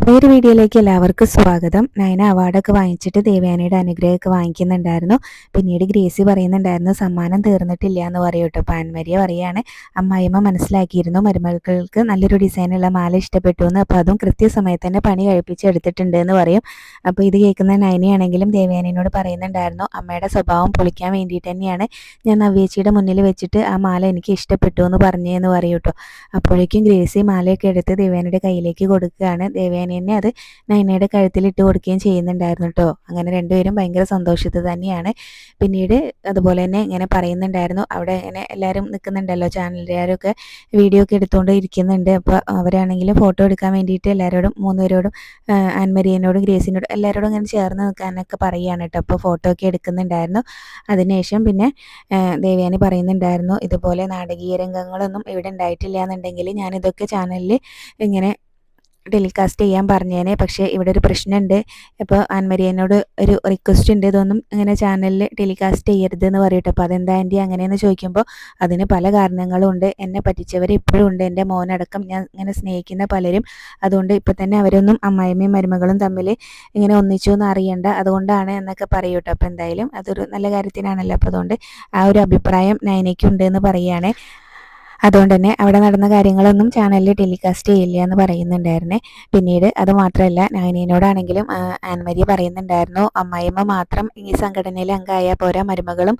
പുതിയൊരു വീഡിയോയിലേക്ക് എല്ലാവർക്കും സ്വാഗതം. നയന അവാർഡൊക്കെ വാങ്ങിച്ചിട്ട് ദേവയാനിയുടെ അനുഗ്രഹമൊക്കെ വാങ്ങിക്കുന്നുണ്ടായിരുന്നു. പിന്നീട് ഗ്രേസി പറയുന്നുണ്ടായിരുന്നു സമ്മാനം തീർന്നിട്ടില്ല എന്ന് പറയും കേട്ടോ. പാൻമരിയ പറയാണ് അമ്മായിമ്മ മനസ്സിലാക്കിയിരുന്നു മരുമകൾക്ക് നല്ലൊരു ഡിസൈനുള്ള മാല ഇഷ്ടപ്പെട്ടു എന്ന്. അപ്പോൾ അതും കൃത്യസമയത്ത് തന്നെ പണി കഴിപ്പിച്ച് എടുത്തിട്ടുണ്ട് എന്ന് പറയും. അപ്പോൾ ഇത് കേൾക്കുന്ന നയനയാണെങ്കിലും ദേവയാനിയോട് പറയുന്നുണ്ടായിരുന്നു അമ്മയുടെ സ്വഭാവം പൊളിക്കാൻ വേണ്ടിയിട്ട് തന്നെയാണ് ഞാൻ നവ്യേച്ചിയുടെ മുന്നിൽ വെച്ചിട്ട് ആ മാല എനിക്ക് ഇഷ്ടപ്പെട്ടു എന്ന് പറഞ്ഞതെന്ന് പറയും കേട്ടോ. അപ്പോഴേക്കും ഗ്രേസി മാലയൊക്കെ എടുത്ത് ദേവയാനിയുടെ കയ്യിലേക്ക് കൊടുക്കുകയാണ്. ദേവയാനി തന്നെ അത് നൈനയുടെ കഴുത്തിൽ ഇട്ട് കൊടുക്കുകയും ചെയ്യുന്നുണ്ടായിരുന്നു കേട്ടോ അങ്ങനെ രണ്ടുപേരും ഭയങ്കര സന്തോഷത്തിൽ തന്നെയാണ്. പിന്നീട് അതുപോലെ തന്നെ ഇങ്ങനെ പറയുന്നുണ്ടായിരുന്നു. അവിടെ ഇങ്ങനെ എല്ലാവരും നിൽക്കുന്നുണ്ടല്ലോ ചാനലുകാരൊക്കെ. വീഡിയോ ഒക്കെ എടുത്തുകൊണ്ട് ഇരിക്കുന്നുണ്ട്. അപ്പോൾ അവരാണെങ്കിലും ഫോട്ടോ എടുക്കാൻ വേണ്ടിയിട്ട് എല്ലാവരോടും മൂന്നുപേരോടും ആൻമരിയനോടും ഗ്രേസിനോടും എല്ലാവരോടും ഇങ്ങനെ ചേർന്ന് നിൽക്കാനൊക്കെ പറയുകയാണ് കേട്ടോ അപ്പോൾ ഫോട്ടോ ഒക്കെ എടുക്കുന്നുണ്ടായിരുന്നു. അതിനുശേഷം പിന്നെ ദേവയാനി പറയുന്നുണ്ടായിരുന്നു ഇതുപോലെ നാടകീയ രംഗങ്ങളൊന്നും ഇവിടെ ഉണ്ടായിട്ടില്ല എന്നുണ്ടെങ്കിൽ ഞാനിതൊക്കെ ചാനലിൽ ഇങ്ങനെ ടെലികാസ്റ്റ് ചെയ്യാൻ പറഞ്ഞേനെ. പക്ഷേ ഇവിടെ ഒരു പ്രശ്നമുണ്ട് ഇപ്പോൾ ആൻമരിയനോട് ഒരു റിക്വസ്റ്റ് ഉണ്ട് ഇതൊന്നും ഇങ്ങനെ ചാനലിൽ ടെലികാസ്റ്റ് ചെയ്യരുത് എന്ന് പറയട്ടെ. അപ്പോൾ അതെന്താ ആന്റി അങ്ങനെയെന്ന് ചോദിക്കുമ്പോൾ അതിന് പല കാരണങ്ങളും ഉണ്ട് എന്നെ പറ്റിച്ചവർ ഇപ്പോഴും ഉണ്ട്. എന്റെ മോനടക്കം ഞാൻ ഇങ്ങനെ സ്നേഹിക്കുന്ന പലരും. അതുകൊണ്ട് ഇപ്പം തന്നെ അവരൊന്നും അമ്മായിമ്മയും മരുമകളും തമ്മിൽ ഇങ്ങനെ ഒന്നിച്ചു എന്ന് അറിയണ്ട. അതുകൊണ്ടാണ് എന്നൊക്കെ പറയൂട്ടോ. അപ്പോൾ എന്തായാലും അതൊരു നല്ല കാര്യത്തിനാണല്ലോ. അപ്പോൾ അതുകൊണ്ട് ആ ഒരു അഭിപ്രായം നയനയ്ക്കുണ്ട് എന്ന് പറയുകയാണ്. അതുകൊണ്ട് തന്നെ അവിടെ നടന്ന കാര്യങ്ങളൊന്നും ചാനലിൽ ടെലികാസ്റ്റ് ചെയ്യില്ല എന്ന് പറയുന്നുണ്ടായിരുന്നേ. പിന്നീട് അത് മാത്രമല്ല നയനീനോടാണെങ്കിലും ആൻമരി പറയുന്നുണ്ടായിരുന്നു അമ്മായിമ്മ മാത്രം ഈ സംഘടനയിലെ അംഗമായാൽ പോരാ മരുമകളും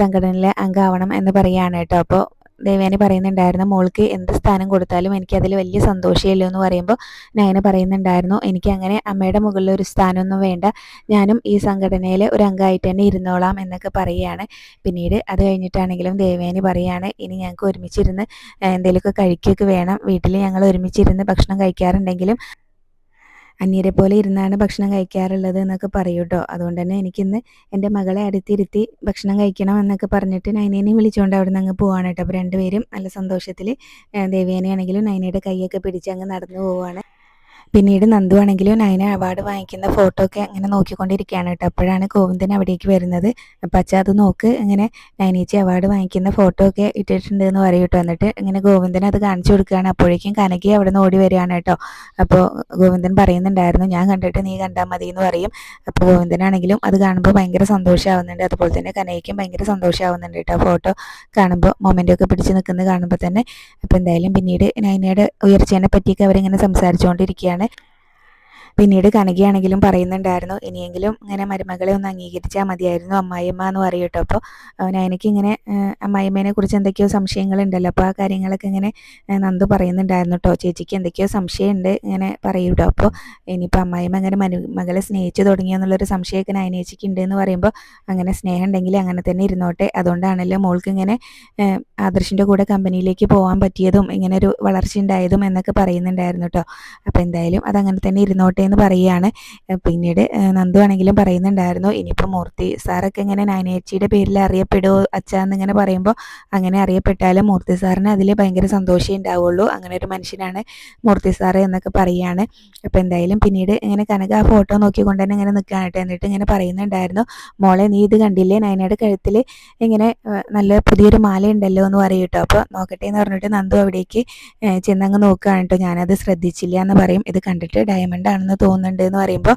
സംഘടനയിലെ അംഗമാവണം എന്ന് പറയുകയാണ് കേട്ടോ. അപ്പോൾ ദേവയാനി പറയുന്നുണ്ടായിരുന്നു മോൾക്ക് എന്ത് സ്ഥാനം കൊടുത്താലും എനിക്ക് അതിൽ വലിയ സന്തോഷമല്ലോ എന്ന് പറയുമ്പോൾ നയന പറയുന്നുണ്ടായിരുന്നു എനിക്ക് അങ്ങനെ അമ്മയുടെ മുകളിൽ ഒരു സ്ഥാനമൊന്നും വേണ്ട. ഞാനും ഈ സംഘടനയിൽ ഒരു അംഗമായിട്ട് തന്നെ ഇരുന്നോളാം എന്നൊക്കെ പറയുകയാണ്. പിന്നീട് അത് കഴിഞ്ഞിട്ടാണെങ്കിലും ദേവയാനി പറയുകയാണ് ഇനി ഞങ്ങൾക്ക് ഒരുമിച്ചിരുന്ന് എന്തെങ്കിലുമൊക്കെ കഴിക്കുകയൊക്കെ വേണം. വീട്ടിൽ ഞങ്ങൾ ഒരുമിച്ചിരുന്ന് ഭക്ഷണം കഴിക്കാറുണ്ടെങ്കിലും അന്യരെ പോലെ ഇരുന്നാണ് ഭക്ഷണം കഴിക്കാറുള്ളത് എന്നൊക്കെ പറയൂ കേട്ടോ അതുകൊണ്ട് തന്നെ എനിക്കിന്ന് എന്റെ മകളെ അടുത്തിരുത്തി ഭക്ഷണം കഴിക്കണം എന്നൊക്കെ പറഞ്ഞിട്ട് നൈനേനെ വിളിച്ചുകൊണ്ട് അവിടെ നിന്ന് അങ്ങ് പോവാണ് കേട്ടോ. അപ്പോൾ രണ്ടുപേരും നല്ല സന്തോഷത്തിൽ ദേവേനയാണെങ്കിലും നൈനയുടെ കൈയൊക്കെ പിടിച്ച് അങ്ങ് നടന്നു പോവാണ്. പിന്നീട് നന്ദു ആണെങ്കിലും നയന അവാർഡ് വാങ്ങിക്കുന്ന ഫോട്ടോ ഒക്കെ അങ്ങനെ നോക്കിക്കൊണ്ടിരിക്കുകയാണ് കേട്ടോ. അപ്പോഴാണ് ഗോവിന്ദൻ അവിടേക്ക് വരുന്നത്. അപ്പം അച്ഛ അത് നോക്ക്. ഇങ്ങനെ നയനേച്ചി അവാർഡ് വാങ്ങിക്കുന്ന ഫോട്ടോ ഒക്കെ ഇട്ടിട്ടുണ്ട് എന്ന് പറയും കേട്ടോ. എന്നിട്ട് ഇങ്ങനെ ഗോവിന്ദൻ അത് കാണിച്ചു കൊടുക്കുകയാണ്. അപ്പോഴേക്കും കനകി അവിടെ നിന്ന് ഓടി വരികയാണ് കേട്ടോ. അപ്പോൾ ഗോവിന്ദൻ പറയുന്നുണ്ടായിരുന്നു ഞാൻ കണ്ടിട്ട് നീ കണ്ടാൽ മതി എന്ന് പറയും. അപ്പോൾ ഗോവിന്ദനാണെങ്കിലും അത് കാണുമ്പോൾ ഭയങ്കര സന്തോഷമാവുന്നുണ്ട് അതുപോലെ തന്നെ കനകയ്ക്കും ഭയങ്കര സന്തോഷമാവുന്നുണ്ട് കേട്ടോ ഫോട്ടോ കാണുമ്പോൾ മൊമെന്റ് ഒക്കെ പിടിച്ച് നിൽക്കുന്നത് കാണുമ്പോൾ തന്നെ. അപ്പോൾ എന്തായാലും പിന്നീട് നയനയുടെ ഉയർച്ചേനെ പറ്റിയൊക്കെ അവരിങ്ങനെ സംസാരിച്ചുകൊണ്ടിരിക്കുകയാണ്. ആണ് പിന്നീട് കനകയാണെങ്കിലും പറയുന്നുണ്ടായിരുന്നു ഇനിയെങ്കിലും ഇങ്ങനെ മരുമകളെ ഒന്ന് അംഗീകരിച്ചാൽ മതിയായിരുന്നു അമ്മായിയമ്മ എന്ന് പറയട്ടോ അപ്പോൾ നയനയ്ക്ക് ഇങ്ങനെ അമ്മായിമ്മേനെ കുറിച്ച് എന്തൊക്കെയോ സംശയങ്ങളുണ്ടല്ലോ. അപ്പോൾ ആ കാര്യങ്ങളൊക്കെ ഇങ്ങനെ നന്ദു പറയുന്നുണ്ടായിരുന്നു കേട്ടോ. ചേച്ചിക്ക് എന്തൊക്കെയോ സംശയമുണ്ട് ഇങ്ങനെ പറയൂട്ടോ അപ്പോൾ ഇനിയിപ്പോൾ അമ്മായിമ്മ ഇങ്ങനെ മരുമകളെ സ്നേഹിച്ചു തുടങ്ങിയെന്നുള്ളൊരു സംശയമൊക്കെ നയനേച്ചിക്ക് ഉണ്ട് എന്ന് പറയുമ്പോൾ അങ്ങനെ സ്നേഹം ഉണ്ടെങ്കിൽ അങ്ങനെ തന്നെ ഇരുന്നോട്ടെ. അതുകൊണ്ടാണല്ലോ മോൾക്ക് ഇങ്ങനെ ആദർശിന്റെ കൂടെ കമ്പനിയിലേക്ക് പോകാൻ പറ്റിയതും ഇങ്ങനെ ഒരു വളർച്ച ഉണ്ടായതും എന്നൊക്കെ പറയുന്നുണ്ടായിരുന്നു കേട്ടോ. അപ്പോൾ എന്തായാലും അതങ്ങനെ തന്നെ ഇരുന്നോട്ടെ എന്ന് പറയുകയാണ്. പിന്നീട് നന്ദു ആണെങ്കിലും പറയുന്നുണ്ടായിരുന്നു ഇനിയിപ്പോൾ മൂർത്തി സാറൊക്കെ ഇങ്ങനെ നയനേച്ചിയുടെ പേരിൽ അറിയപ്പെടുമോ അച്ഛന്നിങ്ങനെ പറയുമ്പോൾ അങ്ങനെ അറിയപ്പെട്ടാലും മൂർത്തി സാറിന് അതിൽ ഭയങ്കര സന്തോഷമേ ഉണ്ടാവുള്ളൂ അങ്ങനെ ഒരു മനുഷ്യനാണ് മൂർത്തി സാറ് എന്നൊക്കെ പറയുകയാണ്. അപ്പോൾ എന്തായാലും പിന്നീട് ഇങ്ങനെ കനക ആ ഫോട്ടോ നോക്കിക്കൊണ്ട് തന്നെ ഇങ്ങനെ നിൽക്കാനായിട്ട് എന്നിട്ട് ഇങ്ങനെ പറയുന്നുണ്ടായിരുന്നു മോളെ നീ ഇത് കണ്ടില്ലേ? നയനയുടെ കഴുത്തിൽ ഇങ്ങനെ നല്ല പുതിയൊരു മാല ഉണ്ടല്ലോ എന്ന് പറയും കേട്ടോ. അപ്പോൾ നോക്കട്ടെ എന്ന് പറഞ്ഞിട്ട് നന്ദു അവിടേക്ക് ചെന്നങ്ങ് നോക്കുകയാണ് കേട്ടോ. ഞാനത് ശ്രദ്ധിച്ചില്ല എന്ന് പറയും. ഇത് കണ്ടിട്ട് ഡയമണ്ട് ആണെന്ന് തോന്നുന്നുണ്ട് എന്ന് പറയുമ്പോൾ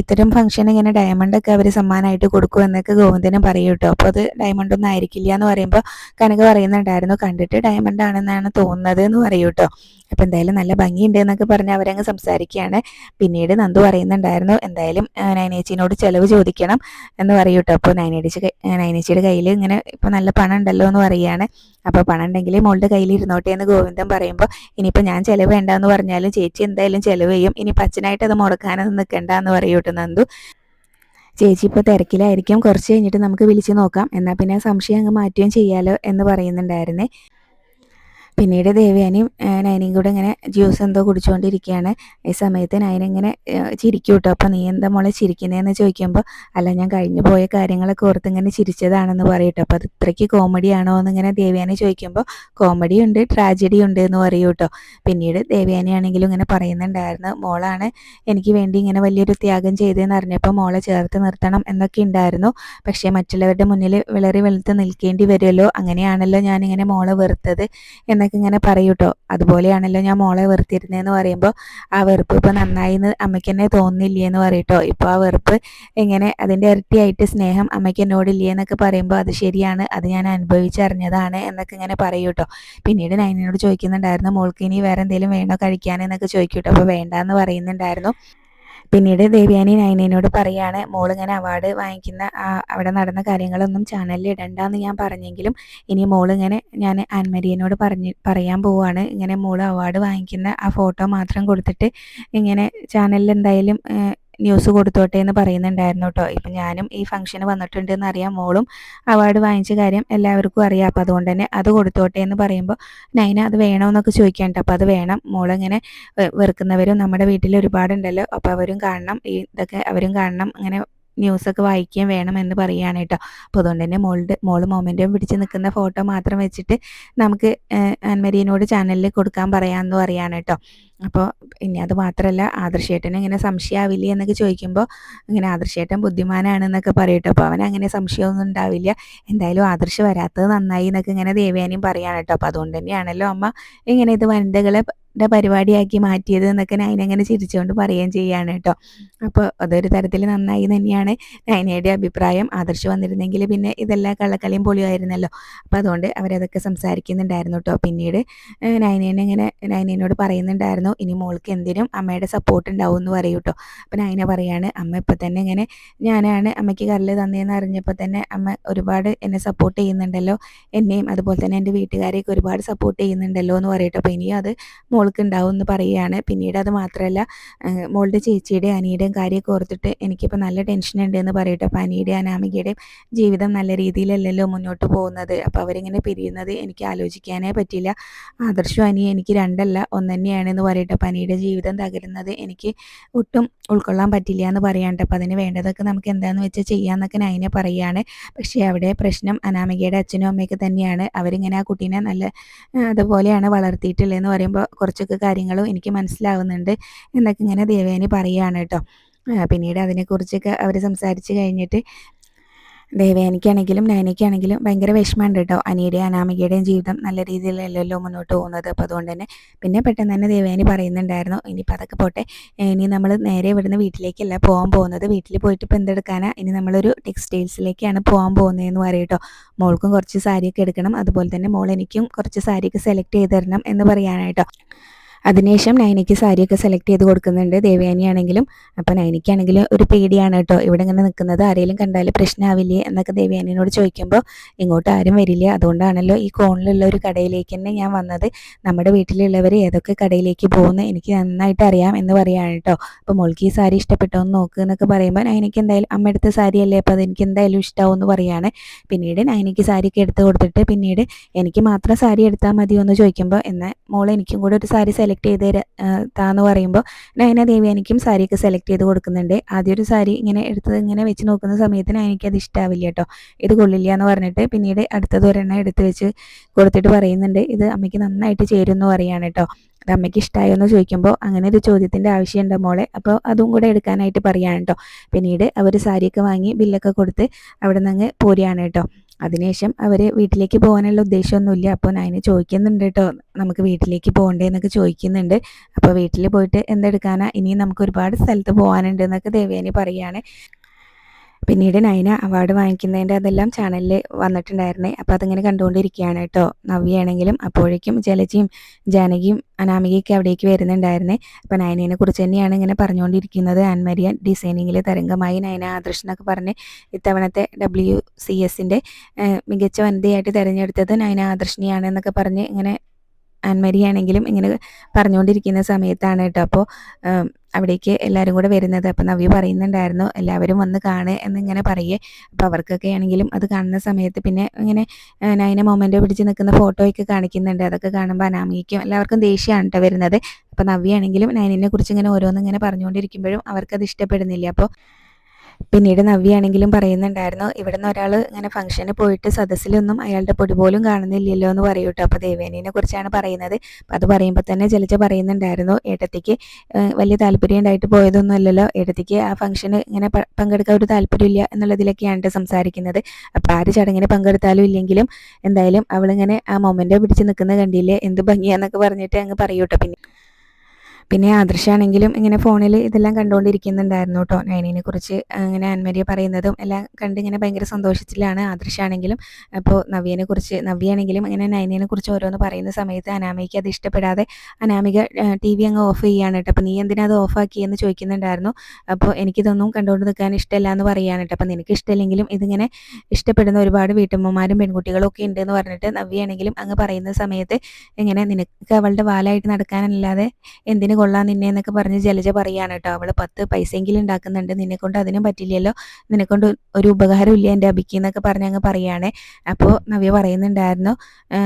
ഇത്തരം ഫംഗ്ഷൻ ഇങ്ങനെ ഡയമണ്ടൊക്കെ അവർ സമ്മാനമായിട്ട് കൊടുക്കും എന്നൊക്കെ ഗോവിന്ദനും പറയും കേട്ടോ. അപ്പോൾ അത് ഡയമണ്ട് ഒന്നും ആയിരിക്കില്ല എന്ന് പറയുമ്പോൾ കനക പറയുന്നുണ്ടായിരുന്നു കണ്ടിട്ട് ഡയമണ്ട് ആണെന്നാണ് തോന്നുന്നത് എന്ന് പറയും കേട്ടോ. അപ്പം എന്തായാലും നല്ല ഭംഗിയുണ്ട് എന്നൊക്കെ പറഞ്ഞ് അവരങ്ങ് സംസാരിക്കുകയാണ്. പിന്നീട് നന്ദു പറയുന്നുണ്ടായിരുന്നു എന്തായാലും നൈനേച്ചിനോട് ചിലവ് ചോദിക്കണം എന്ന് പറയും കേട്ടോ. അപ്പോൾ നൈനേച്ചി നൈനേച്ചിയുടെ കയ്യിൽ ഇങ്ങനെ ഇപ്പോൾ നല്ല പണം ഉണ്ടല്ലോ എന്ന് പറയുകയാണ്. അപ്പോൾ പണം ഉണ്ടെങ്കിൽ മോളുടെ കയ്യിൽ ഇരുന്നോട്ടെ എന്ന് ഗോവിന്ദൻ പറയുമ്പോൾ ഇനിയിപ്പോൾ ഞാൻ ചിലവ് വേണ്ടെന്ന് പറഞ്ഞാലും ചേച്ചി എന്തായാലും ചിലവ് ചെയ്യും. ഇനി പച്ചനായിട്ട് അത് മുടക്കാനൊന്നും നിൽക്കണ്ട എന്ന് പറയൂട്ടോ നന്ദു. ചേച്ചി ഇപ്പോൾ തിരക്കിലായിരിക്കും. കുറച്ച് കഴിഞ്ഞിട്ട് നമുക്ക് വിളിച്ച് നോക്കാം. എന്നാൽ പിന്നെ സംശയം അങ്ങ് മാറ്റുകയും ചെയ്യാലോ എന്ന് പറയുന്നുണ്ടായിരുന്നേ. പിന്നീട് ദേവയാനിയും നയനയും കൂടെ ഇങ്ങനെ ജ്യൂസ് എന്തോ കുടിച്ചുകൊണ്ടിരിക്കുകയാണ് ഈ സമയത്ത് നയന ഇങ്ങനെ ചിരിക്കും കേട്ടോ അപ്പോൾ നീ എന്താ മോളെ ചിരിക്കുന്നതെന്ന് ചോദിക്കുമ്പോൾ അല്ല ഞാൻ കഴിഞ്ഞു പോയ കാര്യങ്ങളൊക്കെ ഓർത്ത് ഇങ്ങനെ ചിരിച്ചതാണെന്ന് പറയട്ടോ? അപ്പോൾ അത് ഇത്രയ്ക്ക് ആണോ? എന്നിങ്ങനെ ദേവയാനി ചോദിക്കുമ്പോൾ കോമഡി ഉണ്ട് ട്രാജഡി ഉണ്ട് എന്ന് പറയൂ കേട്ടോ പിന്നീട് ദേവയാനിയാണെങ്കിലും ഇങ്ങനെ പറയുന്നുണ്ടായിരുന്നു മോളാണ് എനിക്ക് വേണ്ടി ഇങ്ങനെ വലിയൊരു ത്യാഗം ചെയ്തതെന്ന് അറിഞ്ഞപ്പോൾ മോളെ ചേർത്ത് നിർത്തണം എന്നൊക്കെ ഉണ്ടായിരുന്നു പക്ഷേ മറ്റുള്ളവരുടെ മുന്നിൽ വിളറി വെളുത്ത് നിൽക്കേണ്ടി വരുമല്ലോ അങ്ങനെയാണല്ലോ ഞാനിങ്ങനെ മോളെ വെറുത്തത് എന്നൊക്കെ എന്നൊക്കെ ഇങ്ങനെ പറയൂട്ടോ അതുപോലെയാണല്ലോ ഞാൻ മോളെ വെറുത്തിരുന്നതെന്ന് പറയുമ്പോൾ ആ വെറുപ്പ് ഇപ്പോൾ നന്നായി എന്ന് അമ്മയ്ക്ക് തന്നെ തോന്നില്ലേ എന്ന് പറയട്ടോ ഇപ്പോൾ ആ വെറുപ്പ് എങ്ങനെ അതിന്റെ ഇരട്ടിയായിട്ട് സ്നേഹം അമ്മയ്ക്ക് എന്നോടില്ലേ എന്നൊക്കെ പറയുമ്പോൾ അത് ശരിയാണ് അത് ഞാൻ അനുഭവിച്ചറിഞ്ഞതാണ് എന്നൊക്കെ ഇങ്ങനെ പറയൂട്ടോ പിന്നീട് നൈനോട് ചോദിക്കുന്നുണ്ടായിരുന്നു മോൾക്ക് ഇനി വേറെ എന്തെങ്കിലും വേണോ കഴിക്കാൻ എന്നൊക്കെ ചോദിക്കൂട്ടോ അപ്പോൾ വേണ്ടാന്ന് പറയുന്നുണ്ടായിരുന്നു. പിന്നീട് ദേവ്യാനി നൈനേനോട് പറയാണ് മോളിങ്ങനെ അവാർഡ് വാങ്ങിക്കുന്ന അവിടെ നടന്ന കാര്യങ്ങളൊന്നും ചാനലിൽ ഇടണ്ടെന്ന് ഞാൻ പറഞ്ഞെങ്കിലും ഇനി മോളിങ്ങനെ ഞാൻ ആൻമരിയനോട് പറഞ്ഞ് പറയാൻ പോവുകയാണ് ഇങ്ങനെ മോൾ അവാർഡ് വാങ്ങിക്കുന്ന ആ ഫോട്ടോ മാത്രം കൊടുത്തിട്ട് ഇങ്ങനെ ചാനലിൽ എന്തായാലും ന്യൂസ് കൊടുത്തോട്ടെ എന്ന് പറയുന്നുണ്ടായിരുന്നു കേട്ടോ ഇപ്പം ഞാനും ഈ ഫംഗ്ഷന് വന്നിട്ടുണ്ട് എന്ന് എന്നറിയാം മോളും അവാർഡ് വാങ്ങിച്ച കാര്യം എല്ലാവർക്കും അറിയാം. അപ്പം അതുകൊണ്ട് തന്നെ അത് കൊടുത്തോട്ടെ എന്ന് പറയുമ്പോൾ നൈന അത് വേണമെന്നൊക്കെ ചോദിക്കാനുണ്ട് അപ്പോൾ അത് വേണം. മോളിങ്ങനെ വെറുക്കുന്നവരും നമ്മുടെ വീട്ടിൽ ഒരുപാടുണ്ടല്ലോ. അപ്പോൾ അവരും കാണണം. ഈ ഇതൊക്കെ അവരും കാണണം. അങ്ങനെ ന്യൂസൊക്കെ വായിക്കുകയും എന്ന് പറയുകയാണ് കേട്ടോ. അപ്പോൾ അതുകൊണ്ട് തന്നെ മോളുടെ മോൾ മൊമെന്റും പിടിച്ച് നിൽക്കുന്ന ഫോട്ടോ മാത്രം വെച്ചിട്ട് നമുക്ക് ആൻമരീനോട് ചാനലിൽ കൊടുക്കാൻ പറയാമെന്ന് പറയാണ് കേട്ടോ. അപ്പോൾ ഇനി അത് മാത്രമല്ല ആദർശേട്ടന് ഇങ്ങനെ സംശയമാവില്ലേ എന്നൊക്കെ ചോദിക്കുമ്പോൾ ഇങ്ങനെ ആദർശേട്ടൻ ബുദ്ധിമാനാണ് എന്നൊക്കെ പറയട്ടോ അപ്പോൾ അവൻ അങ്ങനെ സംശയമൊന്നും ഉണ്ടാവില്ല. എന്തായാലും ആദർശ് വരാത്തത് നന്നായി എന്നൊക്കെ ഇങ്ങനെ ദേവയാനിയും പറയാണ് കേട്ടോ. അപ്പോൾ അതുകൊണ്ട് തന്നെയാണല്ലോ അമ്മ ഇങ്ങനെ ഇത് വനിതകളെ പരിപാടിയാക്കി മാറ്റിയത് എന്നൊക്കെ നൈന അങ്ങനെ ചിരിച്ചുകൊണ്ട് പറയുകയും ചെയ്യാണ് കേട്ടോ. അപ്പോൾ അതൊരു തരത്തിൽ നന്നായി തന്നെയാണ് നൈനയുടെ അഭിപ്രായം ആദർശ് വന്നിരുന്നെങ്കിൽ പിന്നെ ഇതെല്ലാം കള്ളക്കളിയും പൊളിയുമായിരുന്നല്ലോ. അപ്പോൾ അതുകൊണ്ട് അവരതൊക്കെ സംസാരിക്കുന്നുണ്ടായിരുന്നു കേട്ടോ. പിന്നീട് നൈനേനെ ഇങ്ങനെ നൈനേനോട് പറയുന്നുണ്ടായിരുന്നു ഇനി മോൾക്ക് എന്തിനും അമ്മയുടെ സപ്പോർട്ട് ഉണ്ടാവും എന്ന് പറയൂ കേട്ടോ അപ്പോൾ നൈന പറയാണ് അമ്മ ഇപ്പം തന്നെ ഇങ്ങനെ ഞാനാണ് അമ്മയ്ക്ക് കല്ല് തന്നതെന്ന് അറിഞ്ഞപ്പോൾ തന്നെ അമ്മ ഒരുപാട് എന്നെ സപ്പോർട്ട് ചെയ്യുന്നുണ്ടല്ലോ. എന്നെയും അതുപോലെ തന്നെ എന്റെ വീട്ടുകാരെയൊക്കെ ഒരുപാട് സപ്പോർട്ട് ചെയ്യുന്നുണ്ടല്ലോ എന്ന് പറയട്ടോ അപ്പോൾ ഇനിയും അത് മോൾ മോൾക്ക് ഉണ്ടാവും എന്ന് പറയുകയാണ്. പിന്നീട് അത് മാത്രമല്ല മോളുടെ ചേച്ചിയുടെ അനിയുടെയും കാര്യമൊക്കെ ഓർത്തിട്ട് എനിക്കിപ്പോൾ നല്ല ടെൻഷൻ ഉണ്ട് എന്ന് പറയട്ടെ. അപ്പോൾ അനിയുടെ അനാമികയുടെയും ജീവിതം നല്ല രീതിയിലല്ലല്ലോ മുന്നോട്ട് പോകുന്നത്. അപ്പോൾ അവരിങ്ങനെ പിരിയുന്നത് എനിക്ക് ആലോചിക്കാനേ പറ്റില്ല ആദർശവും അനി എനിക്ക് രണ്ടല്ല ഒന്ന് തന്നെയാണ് എന്ന് പറയട്ടെ. അപ്പോൾ അനിയുടെ ജീവിതം തകരുന്നത് എനിക്ക് ഒട്ടും ഉൾക്കൊള്ളാൻ പറ്റില്ല എന്ന് പറയാണ്ട് അപ്പോൾ അതിന് വേണ്ടതൊക്കെ നമുക്ക് എന്താണെന്ന് വെച്ചാൽ ചെയ്യാമെന്നൊക്കെ നൈനെ പറയുകയാണ്. പക്ഷേ അവിടെ പ്രശ്നം അനാമികയുടെ അച്ഛനും അമ്മയൊക്കെ തന്നെയാണ്. അവരിങ്ങനെ ആ കുട്ടീനെ നല്ല അതുപോലെയാണ് വളർത്തിയിട്ടുള്ളതെന്ന് പറയുമ്പോൾ കുറച്ചൊക്കെ കാര്യങ്ങളും എനിക്ക് മനസ്സിലാവുന്നുണ്ട് എന്നൊക്കെ ഇങ്ങനെ ദേവേനി പറയുകയാണ് കേട്ടോ. പിന്നീട് അതിനെക്കുറിച്ചൊക്കെ അവർ സംസാരിച്ച് കഴിഞ്ഞിട്ട് ദേവയാനിക്കാണെങ്കിലും നയനയ്ക്കാണെങ്കിലും ഭയങ്കര വിഷമമുണ്ട് കേട്ടോ അനിയുടെയും അനാമികയുടെയും ജീവിതം നല്ല രീതിയിലല്ലല്ലോ മുന്നോട്ട് പോകുന്നത്. അപ്പോൾ അതുകൊണ്ട് തന്നെ പിന്നെ പെട്ടെന്ന് തന്നെ ദേവയാനി പറയുന്നുണ്ടായിരുന്നു ഇനിയിപ്പോൾ അതൊക്കെ പോട്ടെ. ഇനി നമ്മൾ നേരെ ഇവിടുന്ന് വീട്ടിലേക്കല്ല പോകാൻ പോകുന്നത്. വീട്ടിൽ പോയിട്ട് ഇപ്പോൾ എന്തെടുക്കാനാണ് ഇനി നമ്മളൊരു ടെക്സ്റ്റൈൽസിലേക്കാണ് പോകാൻ പോകുന്നതെന്ന് പറയും കേട്ടോ മോൾക്കും കുറച്ച് സാരിയൊക്കെ എടുക്കണം. അതുപോലെ തന്നെ മോൾ എനിക്കും കുറച്ച് സാരിയൊക്കെ സെലക്ട് ചെയ്ത് തരണം എന്ന് പറയാനായിട്ടോ അതിനുശേഷം നൈനയ്ക്ക് സാരിയൊക്കെ സെലക്ട് ചെയ്ത് കൊടുക്കുന്നുണ്ട്. ദേവയാനിയാണെങ്കിലും അപ്പോൾ നൈനയ്ക്കാണെങ്കിലും ഒരു പേടിയാണ് കേട്ടോ. ഇവിടെ ഇങ്ങനെ നിൽക്കുന്നത് ആരെങ്കിലും കണ്ടാൽ പ്രശ്നമാവില്ലേ എന്നൊക്കെ ദേവയാനിയോട് ചോദിക്കുമ്പോൾ ഇങ്ങോട്ട് ആരും വരില്ല. അതുകൊണ്ടാണല്ലോ ഈ കോണിലുള്ള ഒരു കടയിലേക്ക് തന്നെ ഞാൻ വന്നത്. നമ്മുടെ വീട്ടിലുള്ളവർ ഏതൊക്കെ കടയിലേക്ക് പോകുന്നു എനിക്ക് നന്നായിട്ട് അറിയാം എന്ന് പറയാണ് കേട്ടോ. അപ്പോൾ മോൾക്ക് ഈ സാരി ഇഷ്ടപ്പെട്ടോ എന്ന് നോക്കുക എന്നൊക്കെ പറയുമ്പോൾ നൈനയ്ക്ക് എന്തായാലും അമ്മ എടുത്ത സാരിയല്ലേ? അപ്പോൾ അതെനിക്ക് എന്തായാലും ഇഷ്ടമാവും എന്ന് പറയാണ്. പിന്നീട് നൈനയ്ക്ക് സാരിയൊക്കെ എടുത്ത് കൊടുത്തിട്ട് പിന്നീട് എനിക്ക് മാത്രം സാരി എടുത്താൽ മതിയോ? എന്ന് ചോദിക്കുമ്പോൾ എന്നാൽ മോൾ എനിക്കും കൂടെ ഒരു സാരി സെലക്ട് ചെയ്ത് താന്ന് പറയുമ്പോൾ നയന ദേവി എനിക്കും സാരിയൊക്കെ സെലക്ട് ചെയ്ത് കൊടുക്കുന്നുണ്ട്. ആദ്യം ഒരു സാരി ഇങ്ങനെ എടുത്തത് ഇങ്ങനെ വെച്ച് നോക്കുന്ന സമയത്തിന് എനിക്കത് ഇഷ്ടാവില്ല കേട്ടോ. ഇത് കൊള്ളില്ല എന്ന് പറഞ്ഞിട്ട് പിന്നീട് അടുത്തത് ഒരെണ്ണം എടുത്ത് വെച്ച് കൊടുത്തിട്ട് പറയുന്നുണ്ട്. ഇത് അമ്മയ്ക്ക് നന്നായിട്ട് ചേരുമെന്ന് പറയാണ് കേട്ടോ. അത് അമ്മയ്ക്ക് ഇഷ്ടമായോ എന്ന് ചോദിക്കുമ്പോൾ അങ്ങനെ ഒരു ചോദ്യത്തിന്റെ ആവശ്യമുണ്ട് മോളെ. അപ്പോൾ അതും കൂടെ എടുക്കാനായിട്ട് പറയാണ് കേട്ടോ. പിന്നീട് അവർ സാരിയൊക്കെ വാങ്ങി ബില്ലൊക്കെ കൊടുത്ത് അവിടെ നിന്ന് അങ്ങ് പോരുകയാണ് കേട്ടോ. അതിനുശേഷം അവർ വീട്ടിലേക്ക് പോകാനുള്ള ഉദ്ദേശമൊന്നുമില്ല. അപ്പോൾ നയന് ചോദിക്കുന്നുണ്ട് കേട്ടോ. നമുക്ക് വീട്ടിലേക്ക് പോകണ്ടേ എന്നൊക്കെ ചോദിക്കുന്നുണ്ട്. അപ്പോൾ വീട്ടിൽ പോയിട്ട് എന്തെടുക്കാനാ? ഇനിയും നമുക്ക് ഒരുപാട് സ്ഥലത്ത് പോകാനുണ്ട് എന്നൊക്കെ ദേവേനി പറയുകയാണ്. പിന്നീട് നയന അവാർഡ് വാങ്ങിക്കുന്നതിന്റെ അതെല്ലാം ചാനലിൽ വന്നിട്ടുണ്ടായിരുന്നേ. അപ്പോൾ അതിങ്ങനെ കണ്ടുകൊണ്ടിരിക്കുകയാണ് കേട്ടോ. നവ്യാണെങ്കിലും അപ്പോഴേക്കും ജലജിയും ജാനകിയും അനാമികയൊക്കെ അവിടേക്ക് വരുന്നുണ്ടായിരുന്നേ. അപ്പോൾ നയനയെ കുറിച്ച് തന്നെയാണ് ഇങ്ങനെ പറഞ്ഞുകൊണ്ടിരിക്കുന്നത്. ആൻമരിയൻ ഡിസൈനിങ്ങിൽ തരംഗമായി നയന ആദർശ് എന്നൊക്കെ പറഞ്ഞ് ഇത്തവണത്തെ ഡബ്ല്യു സി എസിന്റെ മികച്ച വനിതയായിട്ട് തിരഞ്ഞെടുത്തത് നയന ആദർശിനിയാണ് എന്നൊക്കെ പറഞ്ഞ് ഇങ്ങനെ ആൻമരി ആണെങ്കിലും ഇങ്ങനെ പറഞ്ഞുകൊണ്ടിരിക്കുന്ന സമയത്താണ് കേട്ടോ. അപ്പോൾ അവിടേക്ക് എല്ലാവരും കൂടെ വരുന്നത്. അപ്പം നവ്യ പറയുന്നുണ്ടായിരുന്നു എല്ലാവരും വന്ന് കാണുക എന്നിങ്ങനെ പറയേ. അപ്പോൾ അവർക്കൊക്കെ ആണെങ്കിലും അത് കാണുന്ന സമയത്ത് പിന്നെ ഇങ്ങനെ നൈന മൊമെന്റോ പിടിച്ച് നിൽക്കുന്ന ഫോട്ടോയൊക്കെ കാണിക്കുന്നുണ്ട്. അതൊക്കെ കാണുമ്പോൾ അനാമിക്കും എല്ലാവർക്കും ദേഷ്യമാണ് കേട്ടോ വരുന്നത്. അപ്പോൾ നവ്യ ആണെങ്കിലും നൈനിനെ കുറിച്ച് ഇങ്ങനെ ഓരോന്നിങ്ങനെ പറഞ്ഞുകൊണ്ടിരിക്കുമ്പോഴും അവർക്കത് ഇഷ്ടപ്പെടുന്നില്ല. അപ്പോൾ പിന്നീട് നവ്യാണെങ്കിലും പറയുന്നുണ്ടായിരുന്നു ഇവിടുന്ന് ഒരാൾ ഇങ്ങനെ ഫംഗ്ഷന് പോയിട്ട് സദസ്സിലൊന്നും അയാളുടെ പൊടി പോലും കാണുന്നില്ലല്ലോ എന്ന് പറയൂ കേട്ടോ അപ്പോൾ ദേവേനിനെ കുറിച്ചാണ് പറയുന്നത്. അപ്പം അത് പറയുമ്പോൾ തന്നെ ജലജ പറയുന്നുണ്ടായിരുന്നു ഏട്ടത്തിക്ക് വലിയ താല്പര്യം ഉണ്ടായിട്ട് പോയതൊന്നും അല്ലല്ലോ. ഏട്ടത്തിക്ക് ആ ഫംഗ്ഷന് ഇങ്ങനെ പങ്കെടുക്കാൻ ഒരു താല്പര്യമില്ല എന്നുള്ളതിലൊക്കെയാണ് സംസാരിക്കുന്നത്. അപ്പോൾ ആര് ചടങ്ങിന് പങ്കെടുത്താലും ഇല്ലെങ്കിലും എന്തായാലും അവളിങ്ങനെ ആ മൊമെന്റ് പിടിച്ച് നിൽക്കുന്നത് കണ്ടില്ലേ എന്ത് ഭംഗിയാന്നൊക്കെ പറഞ്ഞിട്ട് അങ്ങ് പറയൂട്ടോ പിന്നെ പിന്നെ ആദർശാണെങ്കിലും ഇങ്ങനെ ഫോണിൽ ഇതെല്ലാം കണ്ടുകൊണ്ടിരിക്കുന്നുണ്ടായിരുന്നു കേട്ടോ. നൈനിനെ കുറിച്ച് അങ്ങനെ ആൻമരിയ പറയുന്നതും എല്ലാം കണ്ട് ഇങ്ങനെ ഭയങ്കര സന്തോഷത്തിലാണ് ആദർശാണെങ്കിലും. അപ്പോൾ നവ്യനെ കുറിച്ച് നവ്യാണെങ്കിലും ഇങ്ങനെ നൈനിനെ കുറിച്ച് ഓരോന്ന് പറയുന്ന സമയത്ത് അനാമികയ്ക്ക് അത് ഇഷ്ടപ്പെടാതെ അനാമിക ടി വി അങ്ങ് ഓഫ് ചെയ്യുകയാണ് കേട്ടോ. അപ്പോൾ നീ എന്തിനാ അത് ഓഫാക്കിയെന്ന് ചോദിക്കുന്നുണ്ടായിരുന്നു. അപ്പോൾ എനിക്കിതൊന്നും കണ്ടുകൊണ്ട് നിൽക്കാൻ ഇഷ്ടമല്ല എന്ന് പറയുകയാണ് കേട്ടോ. അപ്പോൾ നിനക്ക് ഇഷ്ടമില്ലെങ്കിലും ഇതിങ്ങനെ ഇഷ്ടപ്പെടുന്ന ഒരുപാട് വീട്ടമ്മമാരും പെൺകുട്ടികളും ഒക്കെ ഉണ്ടെന്ന് പറഞ്ഞിട്ട് നവ്യാണെങ്കിലും അങ്ങ് പറയുന്ന സമയത്ത് ഇങ്ങനെ നിനക്ക് അവളുടെ വാലായിട്ട് നടക്കാനല്ലാതെ എന്തിനു കൊള്ളാം നിന്നെ എന്നൊക്കെ പറഞ്ഞ് ജലജ പറയാണ് കേട്ടോ. അവൾ പത്ത് പൈസയെങ്കിലും ഉണ്ടാക്കുന്നുണ്ട്. നിന്നെ കൊണ്ട് അതിനും പറ്റില്ലല്ലോ. നിന്നെ കൊണ്ട് ഒരു ഉപകാരം ഇല്ല എന്റെ അബിക്ക് എന്നൊക്കെ പറഞ്ഞ് അങ്ങ് പറയുകയാണെ അപ്പോൾ നവ്യ പറയുന്നുണ്ടായിരുന്നു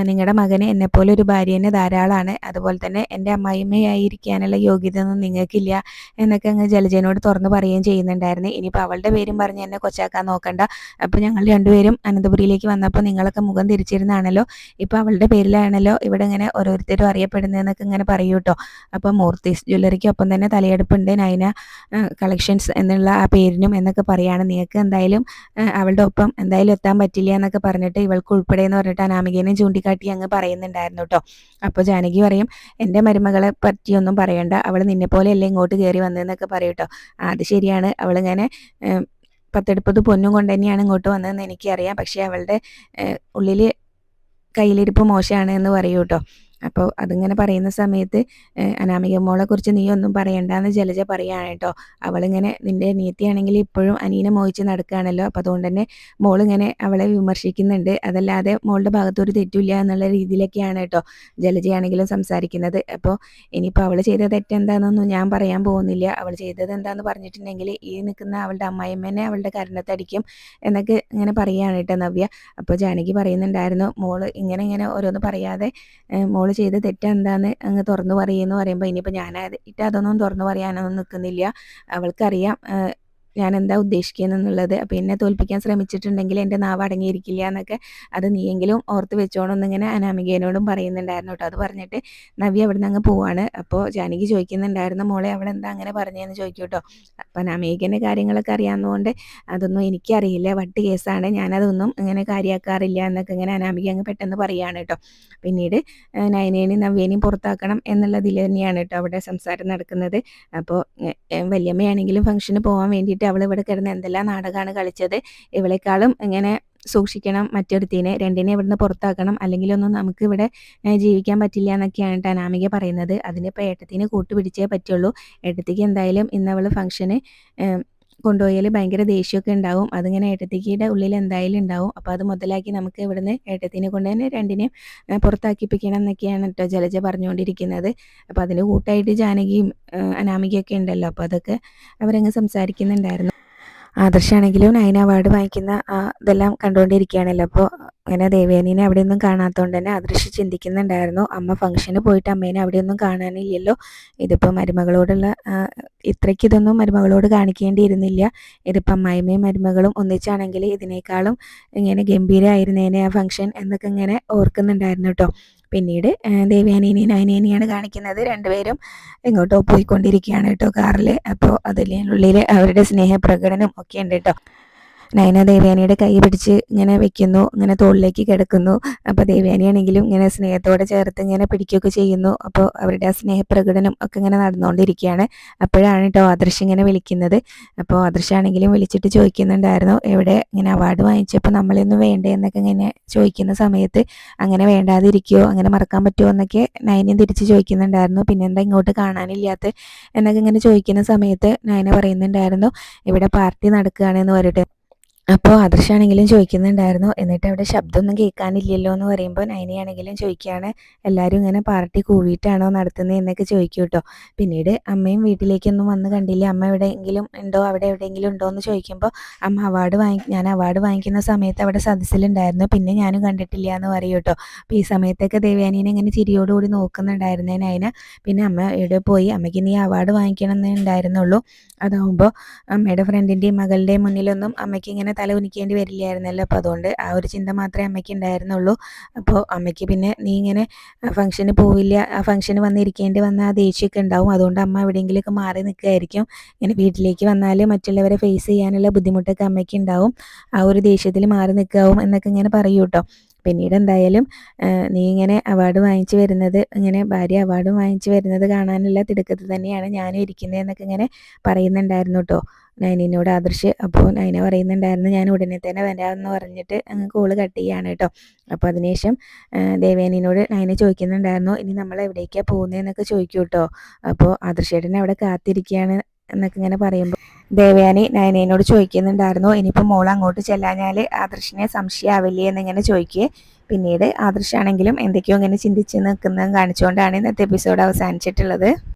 നിങ്ങളുടെ മകന് എന്നെപ്പോലെ ഒരു ഭാര്യനെ ധാരാളമാണ് അതുപോലെ തന്നെ എന്റെ അമ്മായിമ്മയായിരിക്കാനുള്ള യോഗ്യത ഒന്നും നിങ്ങൾക്കില്ല എന്നൊക്കെ അങ്ങ് ജലജനോട് തുറന്ന് പറയുകയും ചെയ്യുന്നുണ്ടായിരുന്നു. ഇനിയിപ്പോൾ അവളുടെ പേരും പറഞ്ഞ് എന്നെ കൊച്ചാക്കാൻ നോക്കണ്ട. അപ്പോൾ ഞങ്ങൾ രണ്ടുപേരും അനന്തപുരിയിലേക്ക് വന്നപ്പോൾ നിങ്ങളൊക്കെ മുഖം തിരിച്ചിരുന്നാണല്ലോ. ഇപ്പോൾ അവളുടെ പേരിലാണല്ലോ ഇവിടെ ഇങ്ങനെ ഓരോരുത്തരും അറിയപ്പെടുന്നതെന്നൊക്കെ ഇങ്ങനെ പറയൂ കേട്ടോ. അപ്പോൾ മൂർത്തി ജ്യോതിസ് ജ്വല്ലറിക്ക് ഒപ്പം തന്നെ തലയെടുപ്പുണ്ട്. നൈന കളക്ഷൻസ് എന്നുള്ള ആ പേരിനും എന്നൊക്കെ പറയുകയാണ് നിങ്ങൾക്ക് എന്തായാലും അവളുടെ ഒപ്പം എന്തായാലും എത്താൻ പറ്റില്ല എന്നൊക്കെ പറഞ്ഞിട്ട് ഇവൾക്ക് ഉൾപ്പെടെ എന്ന് പറഞ്ഞിട്ട് അനാമികേനെ ചൂണ്ടിക്കാട്ടി അങ്ങ് പറയുന്നുണ്ടായിരുന്നു കേട്ടോ അപ്പോൾ ജാനകി പറയും എന്റെ മരുമകളെ പറ്റിയൊന്നും പറയണ്ട. അവൾ നിന്നെ പോലെയല്ലേ ഇങ്ങോട്ട് കയറി വന്നതെന്നൊക്കെ പറയും കേട്ടോ അത് ശരിയാണ്. അവളിങ്ങനെ പത്തെടുപ്പത് പൊന്നും കൊണ്ട് തന്നെയാണ് ഇങ്ങോട്ട് വന്നതെന്ന് എനിക്കറിയാം. പക്ഷേ അവളുടെ ഉള്ളിൽ കയ്യിലിരിപ്പ് മോശമാണ് എന്ന് പറയൂ കേട്ടോ അപ്പോൾ അതിങ്ങനെ പറയുന്ന സമയത്ത് അനാമിക മോളെ കുറിച്ച് നീ ഒന്നും പറയണ്ടെന്ന് ജലജ പറയാണ് കേട്ടോ അവളിങ്ങനെ നിന്റെ നീത്തിയാണെങ്കിൽ ഇപ്പോഴും അനീനെ മോഹിച്ച് നടക്കുകയാണല്ലോ അപ്പോൾ അതുകൊണ്ട് തന്നെ മോളിങ്ങനെ അവളെ വിമർശിക്കുന്നുണ്ട്. അതല്ലാതെ മോളുടെ ഭാഗത്തൊരു തെറ്റില്ല എന്നുള്ള രീതിയിലൊക്കെയാണ് കേട്ടോ ജലജയാണെങ്കിലും സംസാരിക്കുന്നത്. അപ്പോൾ ഇനിയിപ്പോൾ അവൾ ചെയ്ത തെറ്റെന്താണെന്നൊന്നും ഞാൻ പറയാൻ പോകുന്നില്ല. അവൾ ചെയ്തത് എന്താണെന്ന് പറഞ്ഞിട്ടുണ്ടെങ്കിൽ ഈ നിൽക്കുന്ന അവളുടെ അമ്മായിമ്മനെ അവളുടെ കരണത്തടിക്കും എന്നൊക്കെ ഇങ്ങനെ പറയുകയാണ് കേട്ടോ നവ്യ. അപ്പോൾ ജാനകി പറയുന്നുണ്ടായിരുന്നു മോൾ ഇങ്ങനെ ഇങ്ങനെ ഓരോന്ന് പറയാതെ മോൾ ചെയ്ത തെറ്റെന്താന്ന് അങ്ങ് തുറന്നു പറയുമെന്ന് പറയുമ്പോൾ ഇനിയിപ്പോൾ ഞാൻ ഇട്ട് അതൊന്നും തുറന്നു പറയാനൊന്നും നിൽക്കുന്നില്ല അവൾക്കറിയാം ഞാൻ എന്താ ഉദ്ദേശിക്കുന്നതെന്നുള്ളത് അപ്പോൾ എന്നെ തോൽപ്പിക്കാൻ ശ്രമിച്ചിട്ടുണ്ടെങ്കിൽ എന്റെ നാവ് അടങ്ങിയിരിക്കില്ല എന്നൊക്കെ അത് നീയെങ്കിലും ഓർത്ത് വെച്ചോണം എന്നിങ്ങനെ അനാമികേനോടും പറയുന്നുണ്ടായിരുന്നു കേട്ടോ. അത് പറഞ്ഞിട്ട് നവി അവിടെ നിന്ന് അങ്ങ് പോവാണ്. അപ്പോൾ ജാനകി ചോദിക്കുന്നുണ്ടായിരുന്നു മോളെ അവൾ എന്താ അങ്ങനെ പറഞ്ഞതെന്ന് ചോദിക്കും കേട്ടോ അപ്പം അനാമികേന്റെ കാര്യങ്ങളൊക്കെ അറിയാവുന്നതുകൊണ്ട് അതൊന്നും എനിക്കറിയില്ല. വട്ട് കേസാണ്. ഞാനതൊന്നും ഇങ്ങനെ കാര്യമാക്കാറില്ല എന്നൊക്കെ ഇങ്ങനെ അനാമിക അങ്ങ് പെട്ടെന്ന് പറയുകയാണ് കേട്ടോ പിന്നീട് നയനേനെയും നവ്യേനെയും പുറത്താക്കണം എന്നുള്ളതിൽ തന്നെയാണ് കേട്ടോ അവിടെ സംസാരം നടക്കുന്നത്. അപ്പോൾ വല്യമ്മയാണെങ്കിലും ഫംഗ്ഷന് പോകാൻ വേണ്ടിയിട്ട് അവൾ ഇവിടെ കിടന്ന് എന്തെല്ലാം നാടകമാണ് കളിച്ചത് ഇവളെക്കാളും ഇങ്ങനെ സൂക്ഷിക്കണം മറ്റൊരുത്തിനെ രണ്ടിനെ ഇവിടുന്ന് പുറത്താക്കണം അല്ലെങ്കിൽ ഒന്നും നമുക്ക് ഇവിടെ ജീവിക്കാൻ പറ്റില്ല എന്നൊക്കെയാണ് അനാമിക പറയുന്നത്. അതിനിപ്പോൾ ഏട്ടത്തിന് കൂട്ടുപിടിച്ചേ പറ്റുള്ളൂ. ഏട്ടത്തിക്ക് എന്തായാലും ഇന്ന് അവൾ ഫംഗ്ഷന് കൊണ്ടുപോയാൽ ഭയങ്കര ദേഷ്യമൊക്കെ ഉണ്ടാവും. അതിങ്ങനെ ഏട്ടത്തിക്കിയുടെ ഉള്ളിൽ എന്തായാലും ഉണ്ടാവും. അപ്പോൾ അത് മുതലാക്കി നമുക്ക് ഇവിടുന്ന് ഏട്ടത്തിനെ കൊണ്ട് തന്നെ രണ്ടിനെയും പുറത്താക്കിപ്പിക്കണം എന്നൊക്കെയാണ് കേട്ടോ ജലജ പറഞ്ഞുകൊണ്ടിരിക്കുന്നത്. അപ്പോൾ അതിന് കൂട്ടായിട്ട് ജാനകിയും അനാമികയൊക്കെ ഉണ്ടല്ലോ. അപ്പോൾ അതൊക്കെ അവരങ്ങ് സംസാരിക്കുന്നുണ്ടായിരുന്നു. ആദർശാണെങ്കിലും നയന അവാർഡ് വാങ്ങിക്കുന്ന ഇതെല്ലാം കണ്ടുകൊണ്ടിരിക്കുകയാണല്ലോ. അപ്പോൾ അങ്ങനെ ദേവേനീനെ അവിടെയൊന്നും കാണാത്തതുകൊണ്ട് തന്നെ അദൃശ്യ ചിന്തിക്കുന്നുണ്ടായിരുന്നു. അമ്മ ഫംഗ്ഷന് പോയിട്ട് അമ്മേനെ അവിടെയൊന്നും കാണാനില്ലല്ലോ. ഇതിപ്പോൾ മരുമകളോടുള്ള ഇത്രയ്ക്ക് ഇതൊന്നും മരുമകളോട് കാണിക്കേണ്ടിയിരുന്നില്ല. ഇതിപ്പോൾ അമ്മായിമ്മയും മരുമകളും ഒന്നിച്ചാണെങ്കിൽ ഇതിനേക്കാളും ഇങ്ങനെ ഗംഭീരമായിരുന്നേനെ ആ ഫംഗ്ഷൻ എന്നൊക്കെ ഇങ്ങനെ ഓർക്കുന്നുണ്ടായിരുന്നു കേട്ടോ. പിന്നീട് ദേവ്യാനേനെയും അയനേനെയാണ് കാണിക്കുന്നത്. രണ്ടുപേരും എങ്ങോട്ടോ പോയിക്കൊണ്ടിരിക്കുകയാണ് കേട്ടോ കാറിൽ അപ്പോൾ അതിനുള്ളിൽ അവരുടെ സ്നേഹപ്രകടനം ഒക്കെ ഉണ്ട് കേട്ടോ. നയന ദേവയാനിയുടെ കൈ പിടിച്ച് ഇങ്ങനെ വെക്കുന്നു ഇങ്ങനെ തോളിലേക്ക് കിടക്കുന്നു. അപ്പോൾ ദേവയാനിയാണെങ്കിലും ഇങ്ങനെ സ്നേഹത്തോടെ ചേർത്ത് ഇങ്ങനെ പിടിക്കുകയൊക്കെ ചെയ്യുന്നു. അപ്പോൾ അവരുടെ ആ സ്നേഹപ്രകടനം ഒക്കെ ഇങ്ങനെ നടന്നുകൊണ്ടിരിക്കുകയാണ്. അപ്പോഴാണ് കേട്ടോ ആദർശ് ഇങ്ങനെ വിളിക്കുന്നത്. അപ്പോൾ ആദർശാണെങ്കിലും വിളിച്ചിട്ട് ചോദിക്കുന്നുണ്ടായിരുന്നു എവിടെ ഇങ്ങനെ അവാർഡ് വാങ്ങിച്ചപ്പോൾ നമ്മളിന്ന് വേണ്ടേ? എന്നൊക്കെ ഇങ്ങനെ ചോദിക്കുന്ന സമയത്ത് അങ്ങനെ വേണ്ടാതിരിക്കുകയോ അങ്ങനെ മറക്കാൻ പറ്റുമോ? എന്നൊക്കെ നയനം തിരിച്ച് ചോദിക്കുന്നുണ്ടായിരുന്നു പിന്നെ എന്താ ഇങ്ങോട്ട് കാണാനില്ലാത്ത? എന്നൊക്കെ ഇങ്ങനെ ചോദിക്കുന്ന സമയത്ത് നയന പറയുന്നുണ്ടായിരുന്നു ഇവിടെ പാർട്ടി നടക്കുകയാണെന്ന് പറഞ്ഞിട്ട് അപ്പോൾ ആദർശാണെങ്കിലും ചോദിക്കുന്നുണ്ടായിരുന്നു. എന്നിട്ട് അവിടെ ശബ്ദമൊന്നും കേൾക്കാനില്ലല്ലോ എന്ന് പറയുമ്പോൾ നൈനയാണെങ്കിലും ചോദിക്കുകയാണ്. എല്ലാവരും ഇങ്ങനെ പാർട്ടി കൂടിയിട്ടാണോ നടത്തുന്നത് എന്നൊക്കെ ചോദിക്കും കേട്ടോ പിന്നീട് അമ്മയും വീട്ടിലേക്കൊന്നും വന്ന് കണ്ടില്ല. അമ്മ എവിടെയെങ്കിലും ഉണ്ടോ? അവിടെ എവിടെയെങ്കിലും ഉണ്ടോ എന്ന് ചോദിക്കുമ്പോൾ അമ്മ അവാർഡ് വാങ്ങി ഞാൻ അവാർഡ് വാങ്ങിക്കുന്ന സമയത്ത് അവിടെ സദസ്സിലുണ്ടായിരുന്നു. പിന്നെ ഞാനും കണ്ടിട്ടില്ല എന്ന് പറയും കേട്ടോ അപ്പോൾ ഈ സമയത്തൊക്കെ ദേവയാനീനെ ഇങ്ങനെ ചിരിയോടുകൂടി നോക്കുന്നുണ്ടായിരുന്നേ നൈന. പിന്നെ അമ്മ എവിടെ പോയി? അമ്മയ്ക്ക് നീ അവാർഡ് വാങ്ങിക്കണം എന്നേ ഉണ്ടായിരുന്നുള്ളൂ. അതാവുമ്പോൾ അമ്മയുടെ ഫ്രണ്ടിന്റെയും മകളുടെയും മുന്നിലൊന്നും അമ്മയ്ക്ക് ഇങ്ങനെ തല കുനിക്കേണ്ടി വരില്ലായിരുന്നല്ലോ. അപ്പോൾ അതുകൊണ്ട് ആ ഒരു ചിന്ത മാത്രമേ അമ്മയ്ക്ക് ഉണ്ടായിരുന്നുള്ളൂ. അപ്പോൾ അമ്മയ്ക്ക് പിന്നെ നീ ഇങ്ങനെ ഫംഗ്ഷന് പോവില്ല ആ ഫംഗ്ഷന് വന്നിരിക്കേണ്ടി വന്ന ആ ദേഷ്യമൊക്കെ ഉണ്ടാവും. അതുകൊണ്ട് അമ്മ എവിടെയെങ്കിലുമൊക്കെ മാറി നിൽക്കുകയായിരിക്കും ഇങ്ങനെ വീട്ടിലേക്ക് വന്നാൽ മറ്റുള്ളവരെ ഫേസ് ചെയ്യാനുള്ള ബുദ്ധിമുട്ടൊക്കെ അമ്മയ്ക്ക് ഉണ്ടാവും. ആ ഒരു ദേഷ്യത്തിൽ മാറി നിൽക്കാവും എന്നൊക്കെ ഇങ്ങനെ പറയൂ കേട്ടോ. പിന്നീട് എന്തായാലും നീ ഇങ്ങനെ അവാർഡ് വാങ്ങിച്ചു വരുന്നത് ഇങ്ങനെ ഭാര്യ അവാർഡ് വാങ്ങിച്ചു വരുന്നത് കാണാനുള്ള തിടുക്കത്തിൽ തന്നെയാണ് ഞാനും ഇരിക്കുന്നത് എന്നൊക്കെ ഇങ്ങനെ പറയുന്നുണ്ടായിരുന്നു കേട്ടോ നൈനിനോട് ആദർശ് അപ്പോൾ നൈന പറയുന്നുണ്ടായിരുന്നു ഞാൻ ഉടനെ തന്നെ വരാമെന്ന് പറഞ്ഞിട്ട് അങ്ങ് കോൾ കട്ട് ചെയ്യാണ് കേട്ടോ അപ്പോൾ അതിനുശേഷം ദേവേനിനോട് നൈന ചോദിക്കുന്നുണ്ടായിരുന്നു ഇനി നമ്മൾ എവിടേക്കാണ് പോകുന്നതെന്നൊക്കെ ചോദിക്കൂ കേട്ടോ അപ്പോൾ ആദർശേട്ടൻ അവിടെ കാത്തിരിക്കുകയാണ് എന്നൊക്കെ ഇങ്ങനെ പറയുമ്പോൾ ദേവയാനി നയനയോട് ചോദിക്കുന്നുണ്ടായിരുന്നു ഇനിയിപ്പോൾ മോൾ അങ്ങോട്ട് ചെല്ലാഞ്ഞാൽ ആദർശിനെ സംശയമാവില്ലേ എന്നിങ്ങനെ ചോദിക്കുകയെ. പിന്നീട് ആദർശാണെങ്കിലും എന്തൊക്കെയോ ഇങ്ങനെ ചിന്തിച്ച് നിൽക്കുന്നതും കാണിച്ചുകൊണ്ടാണ് ഇന്നത്തെ എപ്പിസോഡ് അവസാനിച്ചിട്ടുള്ളത്.